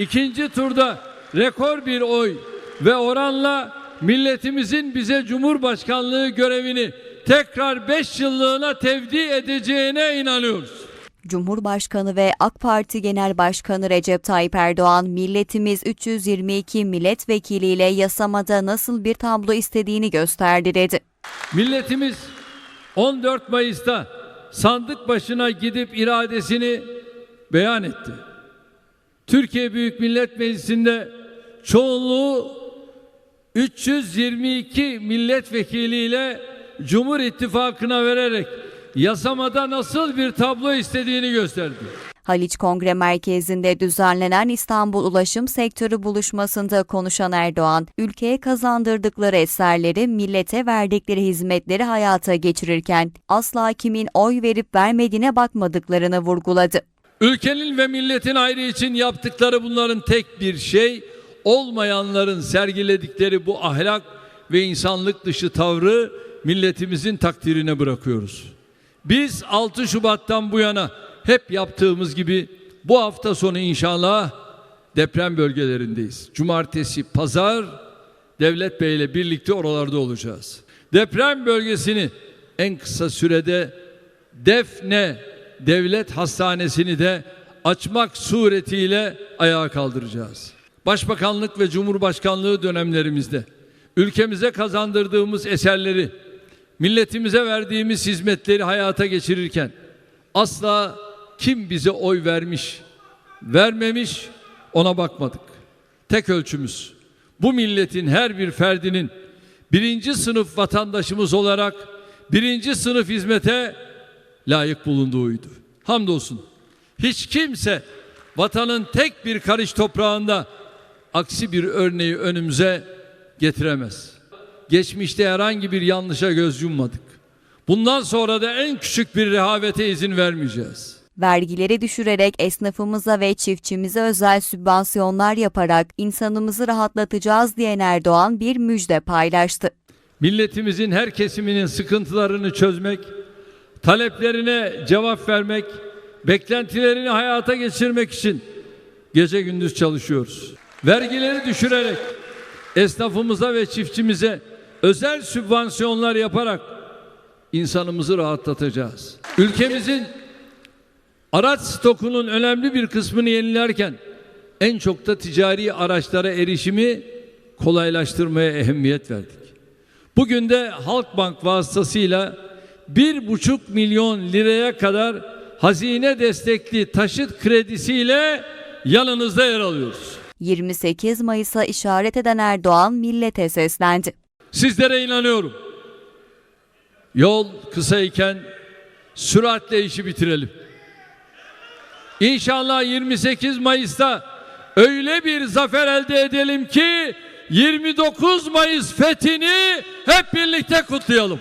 ikinci turda rekor bir oy ve oranla milletimizin bize Cumhurbaşkanlığı görevini tekrar 5 yıllığına tevdi edeceğine inanıyoruz. Cumhurbaşkanı ve AK Parti Genel Başkanı Recep Tayyip Erdoğan, milletimiz 322 milletvekiliyle yasamada nasıl bir tablo istediğini gösterdi dedi. Milletimiz 14 Mayıs'ta sandık başına gidip iradesini beyan etti. Türkiye Büyük Millet Meclisi'nde çoğunluğu 322 milletvekiliyle Cumhur İttifakı'na vererek yasamada nasıl bir tablo istediğini gösterdi. Haliç Kongre Merkezi'nde düzenlenen İstanbul Ulaşım Sektörü buluşmasında konuşan Erdoğan, ülkeye kazandırdıkları eserleri, millete verdikleri hizmetleri hayata geçirirken asla kimin oy verip vermediğine bakmadıklarını vurguladı. Ülkenin ve milletin ayrı için yaptıkları bunların tek bir şey, olmayanların sergiledikleri bu ahlak ve insanlık dışı tavrı milletimizin takdirine bırakıyoruz. Biz 6 Şubat'tan bu yana hep yaptığımız gibi bu hafta sonu inşallah deprem bölgelerindeyiz. Cumartesi, pazar Devlet Bey ile birlikte oralarda olacağız. Deprem bölgesini en kısa sürede Defne Devlet Hastanesi'ni de açmak suretiyle ayağa kaldıracağız. Başbakanlık ve Cumhurbaşkanlığı dönemlerimizde ülkemize kazandırdığımız eserleri, milletimize verdiğimiz hizmetleri hayata geçirirken asla kim bize oy vermiş, vermemiş ona bakmadık. Tek ölçümüz bu milletin her bir ferdinin birinci sınıf vatandaşımız olarak birinci sınıf hizmete layık bulunduğuydu. Hamdolsun hiç kimse vatanın tek bir karış toprağında aksi bir örneği önümüze getiremez. Geçmişte herhangi bir yanlışa göz yummadık. Bundan sonra da en küçük bir rehavete izin vermeyeceğiz. Vergileri düşürerek esnafımıza ve çiftçimize özel sübvansiyonlar yaparak insanımızı rahatlatacağız diyen Erdoğan bir müjde paylaştı. Milletimizin her kesiminin sıkıntılarını çözmek, taleplerine cevap vermek, beklentilerini hayata geçirmek için gece gündüz çalışıyoruz. Vergileri düşürerek esnafımıza ve çiftçimize özel sübvansiyonlar yaparak insanımızı rahatlatacağız. Ülkemizin araç stokunun önemli bir kısmını yenilerken en çok da ticari araçlara erişimi kolaylaştırmaya ehemmiyet verdik. Bugün de Halkbank vasıtasıyla bir buçuk milyon liraya kadar hazine destekli taşıt kredisiyle yanınızda yer alıyoruz. 28 Mayıs'a işaret eden Erdoğan millete seslendi. Sizlere inanıyorum. Yol kısayken süratle işi bitirelim. İnşallah 28 Mayıs'ta öyle bir zafer elde edelim ki 29 Mayıs fethini hep birlikte kutlayalım.